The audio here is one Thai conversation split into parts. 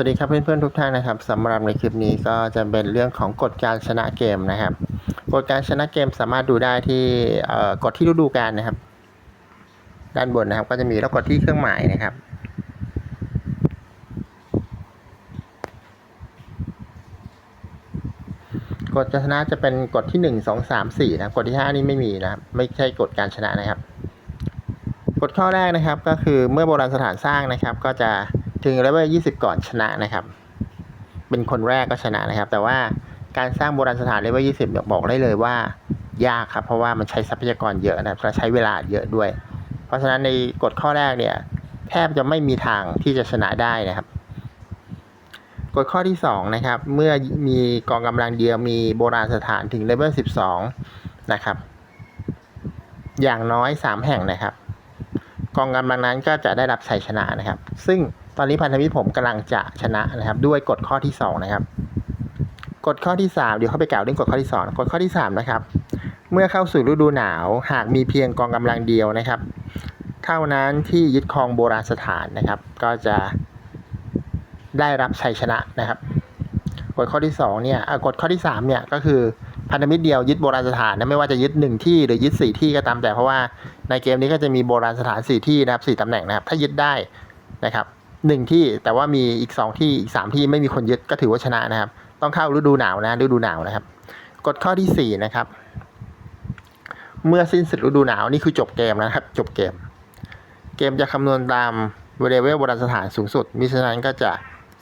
วัสดีครับเพื่อนๆทุกท่านนะครับสำหรับในคลิปนี้ก็จะเป็นเรื่องของกฎการชนะเกมนะครับกฎการชนะเกมสามารถดูได้ที่กฎที่ฤดูกาลนะครับ ด้านบนนะครับ ก็จะมีแล้วกดที่เครื่องหมายนะครับ กฎการชนะจะเป็นกฎที่หนึ่งสองสามสี่นะกฎที่ห้านี่ไม่มีนะครับไม่ใช่กฎการชนะนะครับ กฎข้อแรกนะครับ ก็คือเมื่อโบราณสถานสร้างนะครับ ก็จะ ถึงเลเวล20ก่อนชนะนะครับ เป็นคนแรกก็ชนะนะครับ แต่ว่าการสร้างโบราณสถานเลเวล20เนี่ยบอกได้เลยว่ายากครับ เพราะว่ามันใช้ทรัพยากรเยอะนะครับและใช้เวลาเยอะด้วย เพราะฉะนั้นในกฎข้อแรกเนี่ย แทบจะไม่มีทางที่จะชนะได้นะครับกฎข้อที่2นะครับ เมื่อมีกองกำลังเดียวมีโบราณสถานถึงเลเวล12 นะครับ อย่างน้อย 3 แห่งนะครับ กองกำลังนั้นก็จะได้รับชัยชนะนะครับ ซึ่ง ตอนนี้พันธมิตรผมกำลังจะชนะนะครับ ด้วยกฎข้อที่สองนะครับ กฎข้อที่ 3 เดี๋ยวเข้าไปกล่าวเรื่องกฎข้อที่ 2 กฎข้อที่ 3 นะครับ เมื่อเข้าสู่ฤดูหนาว หากมีเพียงกองกำลังเดียวนะครับ เท่านั้นที่ยึดครองโบราณสถานนะครับ ก็จะได้รับชัยชนะนะครับ กฎข้อที่2เนี่ยกฎข้อที่3เนี่ยก็คือพันธมิตรเดียวยึดโบราณสถานนะไม่ว่าจะยึดหนึ่งที่หรือยึดสี่ที่ก็ตามแต่เพราะว่าในเกมนี้ก็จะมีโบราณสถานสี่ที่นะครับสี่ตำแหน่งนะครับ ถ้ายึดได้นะครับ หนึ่งที่แต่ว่ามีอีกสองที่อีกสามที่ไม่มีคนยึดก็ถือว่าชนะนะครับ ต้องเข้าฤดูหนาวนะฤดูหนาวนะครับกฎข้อที่สี่นะครับ เมื่อสิ้นสุดฤดูหนาวนี่คือจบเกมนะครับ จบเกม เกมจะคำนวณตามเลเวลโบราณสถานสูงสุดมิฉะนั้นก็จะ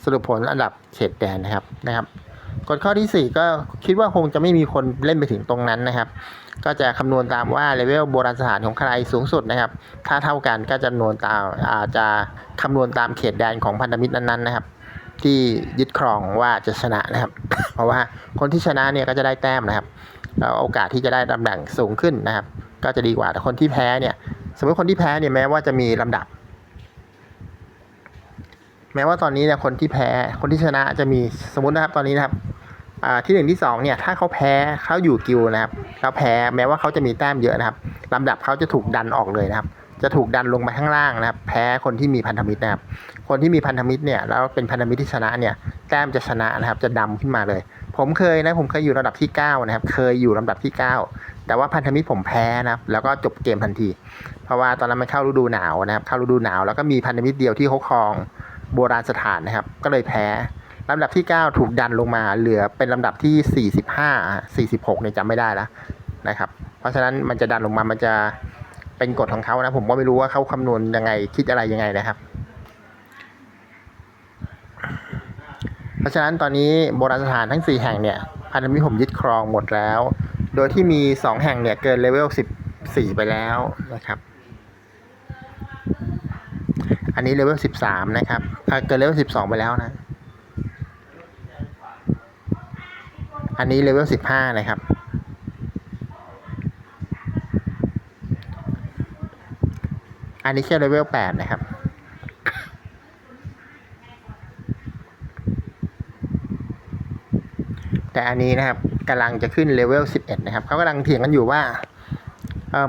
สรุปผลอันดับเขตแดนนะครับนะครับ กฎข้อที่ 4 ก็คิดว่าคงจะไม่มีคนเล่นไปถึงตรงนั้นนะครับ ก็จะคำนวณตามว่าเลเวลโบราณสถานของใครสูงสุดนะครับ ถ้าเท่ากันก็จะนวณตามอาจะคำนวณตามเขตแดนของพันธมิตรนั้นๆนะครับ ที่ยึดครองว่าจะชนะนะครับ เพราะว่าคนที่ชนะเนี่ยก็จะได้แต้มนะครับแล้วโอกาสที่จะได้ตำแหน่งสูงขึ้นนะครับ ก็จะดีกว่าแต่คนที่แพ้เนี่ย สมมติคนที่แพ้เนี่ยแม้ว่าจะมีลำดับ แม้ว่าตอนนี้เนี่ยคนที่แพ้คนที่ชนะจะมีสมมตินะครับตอนนี้นะครับอ่าที่หนึ่งที่สองเนี่ยถ้าเขาแพ้เขาอยู่กิลด์นะครับแล้วแพ้แม้ว่าเขาจะมีแต้มเยอะนะครับลำดับเขาจะถูกดันออกเลยนะครับ จะถูกดันลงมาข้างล่างนะครับ แพ้คนที่มีพันธมิตรนะครับ คนที่มีพันธมิตรเนี่ยแล้วเป็นพันธมิตรที่ชนะเนี่ยแต้มจะชนะนะครับ จะดำขึ้นมาเลย ผมเคยนะผมเคยอยู่ลำดับที่9นะครับ เคยอยู่ลำดับที่ 9 แต่ว่าพันธมิตรผมแพ้นะครับ แล้วก็จบเกมทันที เพราะว่าตอนนั้นมันเข้าฤดูหนาวนะครับ เข้าฤดูหนาวแล้วก็มีพันธมิตรเดียวที่เขาครอง โบราณสถานนะครับ ก็เลยแพ้ลำดับที่ 9 ถูกดันลงมาเหลือเป็นลำดับที่ 45 46เนี่ยจำไม่ได้แล้วนะครับ เพราะฉะนั้นมันจะดันลงมามันจะเป็นกฎของเขานะ ผมก็ไม่รู้ว่าเขาคำนวณยังไงคิดอะไรยังไงนะครับ เพราะฉะนั้นตอนนี้โบราณสถานทั้ง 4 แห่งเนี่ยพันธมิตรผมยึดครองหมดแล้ว โดยที่มี 2 แห่งเนี่ยเกินเลเวล14 ไปแล้วนะครับ อันนี้เลเวล13นะครับเกินเลเวล12ไปแล้วนะ อันนี้เลเวลสิบห้านะครับ อันนี้แค่เลเวลแปดนะครับแต่อันนี้นะครับกำลังจะขึ้นเลเวลสิบเอ็ดนะครับเขากำลังเถียงกันอยู่ว่า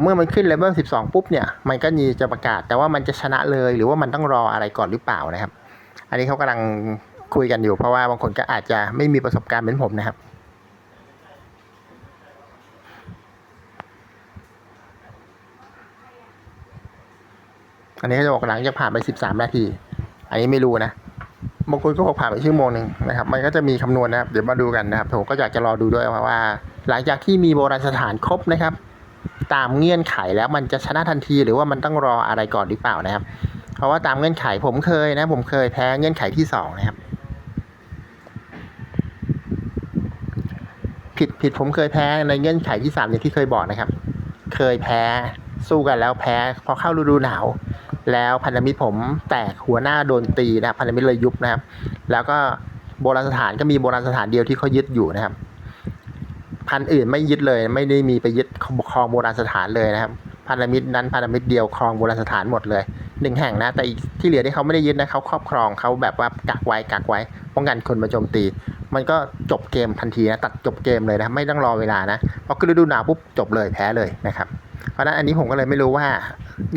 เมื่อมันขึ้นเลเวลสิบสองปุ๊บเนี่ยมันก็มีจะประกาศ แต่ว่ามันจะชนะเลยหรือว่ามันต้องรออะไรก่อนหรือเปล่านะครับ อันนี้เขากำลังคุยกันอยู่ เพราะว่าบางคนก็อาจจะไม่มีประสบการณ์เหมือนผมนะครับอันนี้เขาจะบอกหลังจากผ่านไป 13 นาที อันนี้ไม่รู้นะ บางคนก็บอกผ่านไปชั่วโมงหนึ่งนะครับ มันก็จะมีคำนวณนะครับ เดี๋ยวมาดูกันนะครับ ผมก็อยากจะรอดูด้วยว่า หลังจากที่มีโบราณสถานครบนะครับ ตามเงื่อนไขแล้วมันจะชนะทันทีหรือว่ามันต้องรออะไรก่อนหรือเปล่านะครับ เพราะว่าตามเงื่อนไขผมเคยนะ ผมเคยแพ้เงื่อนไขที่สองนะครับ ผิดผิดผมเคยแพ้ในเงื่อนไขที่สามอย่างที่เคยบอกนะครับ เคยแพ้สู้กันแล้วแพ้พอเข้าฤดูหนาว แล้วพันธมิตรผมแตกหัวหน้าโดนตีนะพันธมิตรเลยยุบนะครับ แล้วก็โบราณสถานก็มีโบราณสถานเดียวที่เขายึดอยู่นะครับ พันอื่นไม่ยึดเลย ไม่ได้มีไปยึดครองโบราณสถานเลยนะครับพันธมิตรนั้นพันธมิตรเดียวครองโบราณสถานหมดเลยหนึ่งแห่งนะแต่อีกที่เหลือที่เขาไม่ได้ยึดนะเขาครอบครองเขาแบบว่ากักไว้กักไว้ ป้องกันคนมาโจมตี มันก็จบเกมทันทีนะตัดจบเกมเลยนะไม่ต้องรอเวลานะพอขึ้นฤดูหนาวปุ๊บจบเลยแพ้เลยนะครับเพราะนั้นอันนี้ผมก็เลยไม่รู้ว่า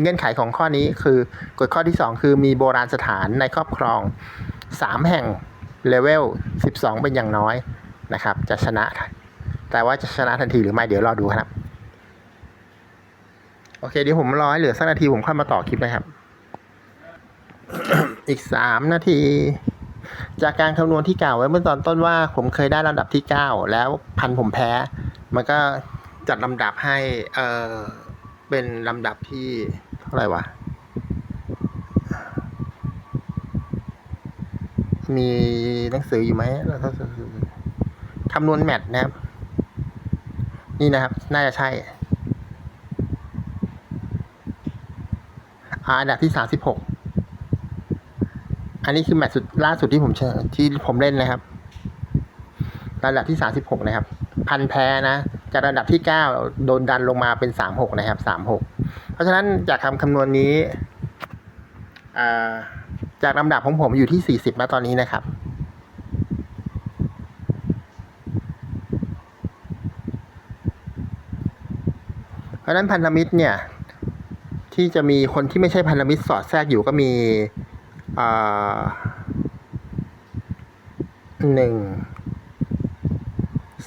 เงื่อนไขของข้อนี้คือกฎข้อที่ 2 คือมีโบราณสถานในครอบครองสามแห่งเลเวลสิบสองเป็นอย่างน้อยนะครับจะชนะ แต่ว่าจะชนะทันทีหรือไม่เดี๋ยวรอดูครับ โอเคเดี๋ยวผมรอให้เหลือสักนาทีผมค่อยมาต่อคลิปนะครับ อีกสามนาที จากการคำนวณที่กล่าวไว้เมื่อตอนต้นว่า ผมเคยได้ลำดับที่เก้าแล้วพันผมแพ้ มันก็จัดลำดับให้เออเป็นลำดับที่เท่าไหร่วะมีหนังสืออยู่ไหมแล้วก็คำนวณแมทนะครับ นี่นะครับ น่าจะใช่อันดับที่สามสิบหกอันนี้คือแมตช์สุดล่าสุดที่ผมที่ผมเล่นนะครับ ระดับที่สามสิบหกนะครับ พันแพ้นะ จากระดับที่เก้าโดนดันลงมาเป็นสามหกนะครับสามหกเพราะฉะนั้นจากคำคำนวณนี้จากลำดับของผมอยู่ที่สี่สิบแล้วตอนนี้นะครับ เพราะนั้นพันธมิตรเนี่ยที่จะมีคนที่ไม่ใช่พันธมิตรสอดแทรกอยู่ก็มีหนึ่ง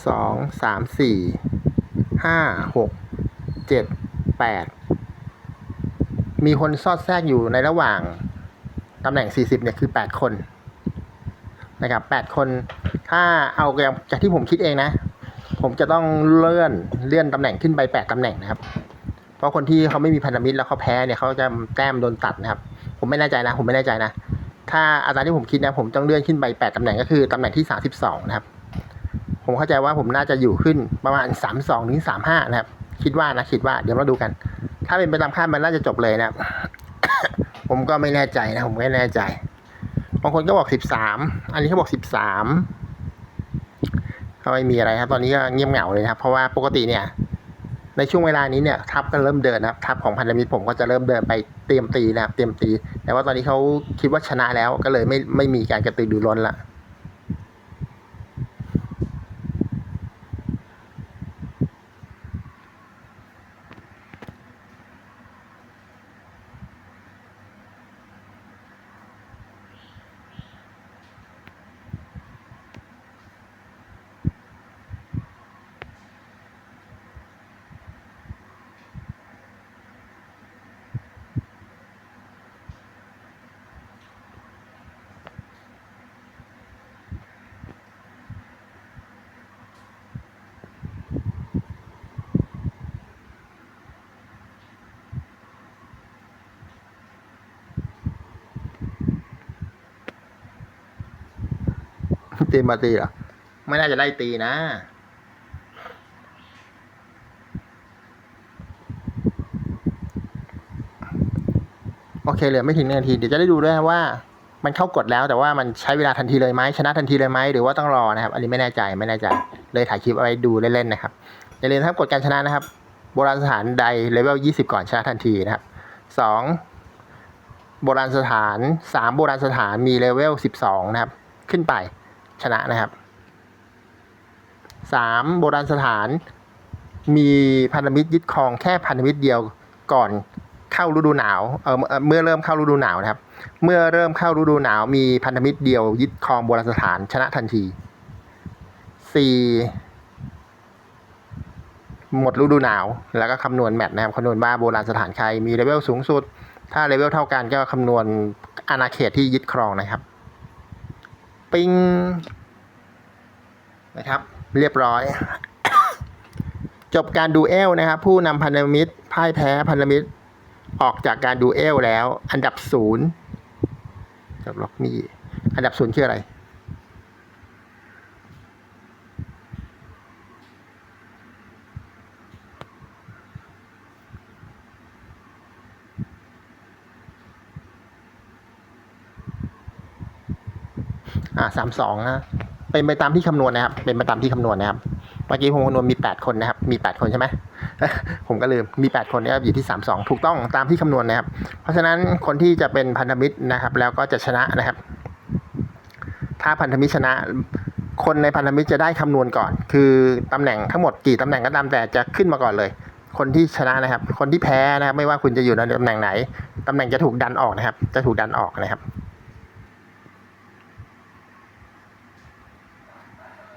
สองสามสี่ห้าหกเจ็ดแปดมีคนสอดแทรกอยู่ในระหว่างตำแหน่ง 40 เนี่ย คือ 8 คน นะครับ 8 คน ถ้าเอาจากที่ผมคิดเองนะ ผมจะต้องเลื่อนเลื่อนตำแหน่งขึ้นไป8ตำแหน่งนะครับ เพราะคนที่เขาไม่มีพันธมิตรแล้วเขาแพ้เนี่ยเขาจะแต้มโดนตัดนะครับ ผมไม่แน่ใจนะ ผมไม่แน่ใจนะ ถ้าอาจารย์ที่ผมคิดนะ ผมต้องเลื่อนขึ้นไป8ตำแหน่งก็คือตำแหน่งที่32นะครับ ผมเข้าใจว่าผมน่าจะอยู่ขึ้นประมาณ32ถึง35นะครับ คิดว่านะคิดว่าเดี๋ยวมาดูกัน ถ้าเป็นไปตามคาดมันน่าจะจบเลยนะครับ ผมก็ไม่แน่ใจนะ ผมไม่แน่ใจบางคนก็บอก13อันนี้เขาบอก13เขาม ก็ไม่มีอะไรครับ ตอนนี้ก็เงียบเหงาเลยครับ เพราะว่าปกติเนี่ย ในช่วงเวลานี้เนี่ยทัพก็เริ่มเดินนะครับทัพของพันธมิตรผมก็จะเริ่มเดินไปเตรียมตีนะครับ เตรียมตี แต่ว่าตอนนี้เขาคิดว่าชนะแล้วก็เลยไม่ไม่มีการกระตือรือร้นละ เตรียมมาตีเหรอ ไม่น่าจะได้ตีนะ โอเคเหลือไม่ถึงหนึ่งนาที เดี๋ยวจะได้ดูด้วยว่า มันเข้ากฎแล้วแต่ว่ามันใช้เวลาทันทีเลยไหมชนะทันทีเลยไหมหรือว่าต้องรอนะครับ อันนี้ไม่แน่ใจไม่แน่ใจ เลยถ่ายคลิปเอาไว้ดูเล่นๆนะครับอย่าลืมนะครับกฎการชนะนะครับ โบราณสถานใดเลเวล20 ก่อนชนะทันทีนะครับสองโบราณสถานสามโบราณสถานมีเลเวล 12 นะครับ ขึ้นไป ชนะนะครับสามโบราณสถานมีพันธมิตรยึดครองแค่พันธมิตรเดียวก่อนเข้าฤดูหนาวเออเมื่อเริ่มเข้าฤดูหนาวนะครับ เมื่อเริ่มเข้าฤดูหนาวมีพันธมิตรเดียวยึดครองโบราณสถานชนะทันทีสี่หมดฤดูหนาว แล้วก็คำนวณแมตช์นะครับคำนวณว่าโบราณสถานใครมีเลเวลสูงสุด ถ้าเลเวลเท่ากันก็คำนวณอาณาเขตที่ยึดครองนะครับ ปิง นะครับ เรียบร้อย จบการดูเอลนะครับ ผู้นำพันธมิตรพ่ายแพ้พันธมิตร ออกจากการดูเอลแล้ว อันดับศูนย์จากล็อกมี่อันดับศูนย์คืออะไรอ่าสามสองนะ เป็นไปตามที่คำนวณนะครับ เป็นไปตามที่คำนวณนะครับ เมื่อกี้ผมคำนวณมีแปดคนนะครับ มีแปดคนใช่ไหมผมก็ลืม มีแปดคนนะครับอยู่ที่สามสองถูกต้องตามที่คำนวณนะครับ เพราะฉะนั้นคนที่จะเป็นพันธมิตรนะครับ แล้วก็จะชนะนะครับ ถ้าพันธมิตรชนะ คนในพันธมิตรจะได้คำนวณก่อน คือตำแหน่งทั้งหมดกี่ตำแหน่งก็ตามแต่จะขึ้นมาก่อนเลย คนที่ชนะนะครับ คนที่แพ้นะครับ ไม่ว่าคุณจะอยู่ในตำแหน่งไหนตำแหน่งจะถูกดันออกนะครับ จะถูกดันออกนะครับ อืม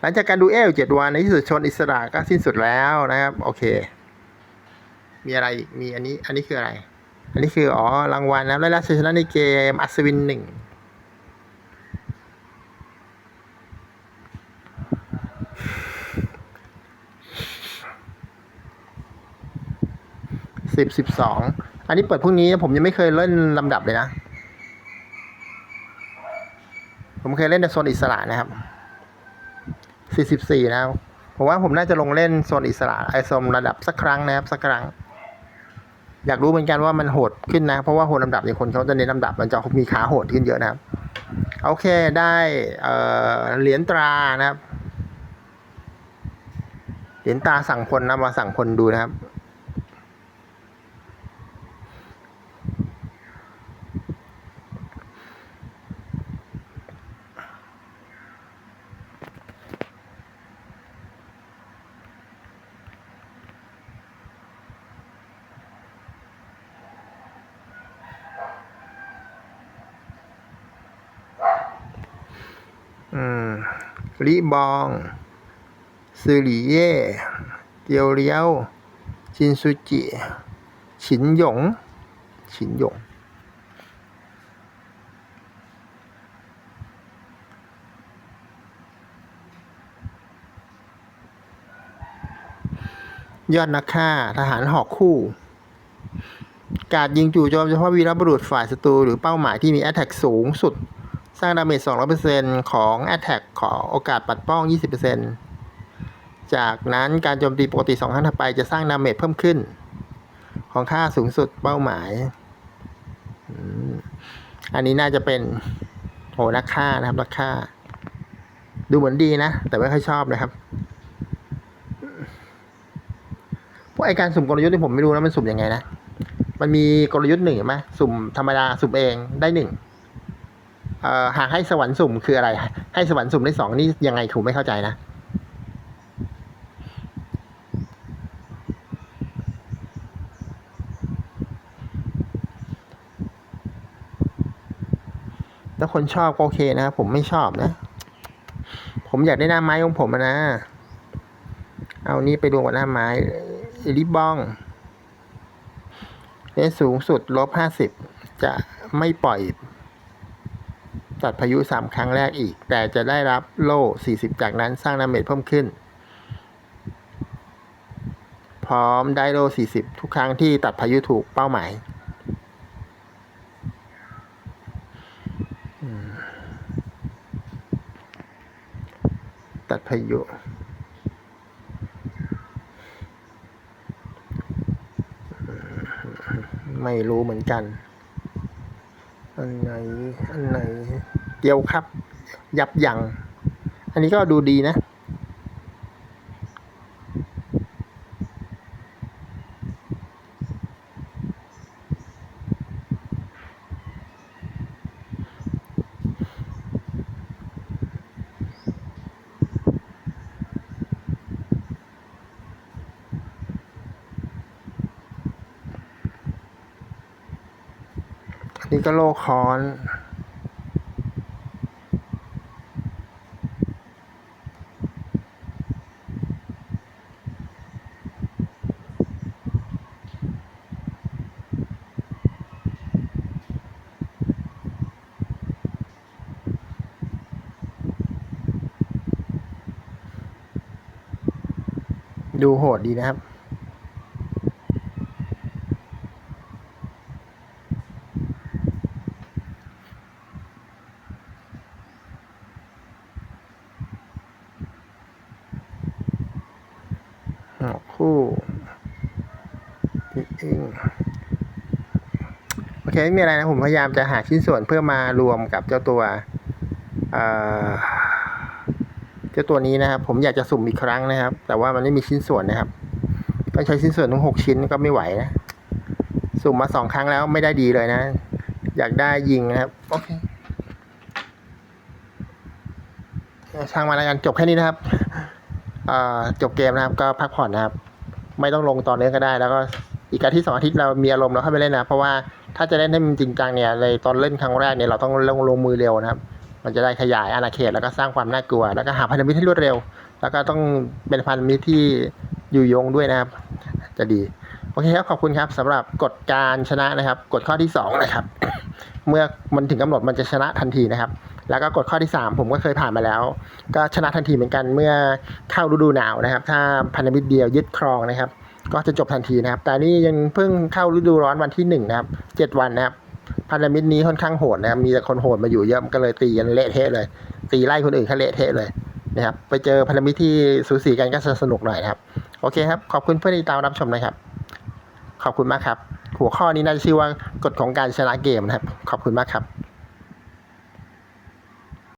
หลังจากการดูเอลเจ็ดวันในที่สุดชนอิสระก็สิ้นสุดแล้วนะครับ โอเค มีอะไรมีอันนี้อันนี้คืออะไร อันนี้คืออ๋อรางวัลนะได้รับชัยชนะในเกมอัศวินหนึ่งสิบสิบสองอันนี้เปิดพรุ่งนี้ผมยังไม่เคยเล่นลำดับเลยนะ ผมเคยเล่นในโซนอิสระนะครับ 44 นะครับ ผมว่าผมน่าจะลงเล่นโซนอิสระไอโซนระดับสักครั้งนะครับสักครั้ง อยากรู้เหมือนกันว่ามันโหดขึ้นนะ เพราะว่าโหดลำดับเนยคนเขาจะเน้นลำดับมันจะมีขาโหดขึ้นเยอะนะครับ โอเคได้เหรียญตรานะครับเหรียญตาสั่งคนนะมาสั่งคนดูนะครับ บองซือหลีเย่เตียวเลี้ยวชินซูจิ ฉินหยง ฉินหยง ยอดนักฆ่าทหารหอกคู่ การยิงจู่โจมเฉพาะวีรบุรุษฝ่ายศัตรูหรือเป้าหมายที่มี Attack สูงสุด สร้างดาเมจ 200%ของ Attack ขอโอกาสปัดป้อง 20%จากนั้นการโจมตีปกติ 2 ครั้งถัดไปจะสร้างดาเมจเพิ่มขึ้น ของค่าสูงสุดเป้าหมาย อันนี้น่าจะเป็นโหนักฆ่านะครับนักฆ่า ดูเหมือนดีนะ แต่ไม่ค่อยชอบนะครับพวกไอการสุ่มกลยุทธ์นี่ผมไม่รู้นะมันสุ่มยังไงนะ มันมีกลยุทธ์หนึ่งไหมสุ่มธรรมดาสุ่มเองได้หนึ่ง เอ่อหากให้สวรรค์สุ่มคืออะไร ให้สวรรค์สุ่มได้สองนี่ยังไงถูกไม่เข้าใจนะถ้าคนชอบก็โอเคนะ ผมไม่ชอบนะ ผมอยากได้หน้าไม้ของผมนะ เอานี่ไปรวมกับหน้าไม้ลิบบองเนสูงสุดลบห้าสิบจะไม่ปล่อย ตัดพายุสามครั้งแรกอีก แต่จะได้รับโล่สี่สิบจากนั้นสร้างดาเมจเพิ่มขึ้น พร้อมได้โล่สี่สิบทุกครั้งที่ตัดพายุถูกเป้าหมายตัดพายุไม่รู้เหมือนกัน อันไหนอันไหนเดียวครับ ยับยัง้งอันนี้ก็ดูดีนะ ก็โลคอน ดูโหดดีนะครับ คู่นี่เองโอเคไม่มีอะไรนะ ผมพยายามจะหาชิ้นส่วนเพื่อมารวมกับเจ้าตัวเจ้าตัวนี้นะครับ ผมอยากจะสุ่มอีกครั้งนะครับ แต่ว่ามันไม่มีชิ้นส่วนนะครับต้องใช้ชิ้นส่วนถึงหกชิ้นก็ไม่ไหวนะ สุ่มมาสองครั้งแล้วไม่ได้ดีเลยนะ อยากได้ยิงนะครับโอเคช่างมาแล้วกันจบแค่นี้นะครับจบเกมนะครับ ก็พักผ่อนนะครับ ไม่ต้องลงตอนนี้ก็ได้ แล้วก็อีกอาทิตย์สองอาทิตย์เรามีอารมณ์เราค่อยไปเล่นนะเพราะว่าถ้าจะเล่นให้มันจริงจังเนี่ยในตอนเล่นครั้งแรกเนี่ยเราต้องลงลงมือเร็วนะครับ มันจะได้ขยายอาณาเขตแล้วก็สร้างความน่ากลัว แล้วก็หาพันธมิตรให้รวดเร็ว แล้วก็ต้องเป็นพันธมิตรที่อยู่ยงด้วยนะครับ จะดีโอเคครับขอบคุณครับสำหรับกฎการชนะนะครับกฎข้อที่สองนะครับ เมื่อมันถึงกำหนดมันจะชนะทันทีนะครับ แล้วก็กฎข้อที่ 3 ผมก็เคยผ่านมาแล้ว ก็ชนะทันทีเหมือนกันเมื่อเข้าฤดูหนาวนะครับ ถ้าพันธมิตรเดียวยึดครองนะครับ ก็จะจบทันทีนะครับ แต่นี่ยังเพิ่งเข้าฤดูร้อนวันที่1นะครับ7วันนะครับพันธมิตรนี้ค่อนข้างโหดนะครับ มีแต่คนโหดมาอยู่เยอะมันก็เลยตีกันเละเทะเลย ตีไล่คนอื่นเขาเละเทะเลยนะครับไปเจอพันธมิตรที่สูสีกันก็จะสนุกหน่อยนะครับ โอเคครับ ขอบคุณเพื่อนที่ตามรับชมนะครับ ขอบคุณมากครับ หัวข้อนี้น่าจะชื่อว่ากฎของการชนะเกมนะครับ ขอบคุณมากครับ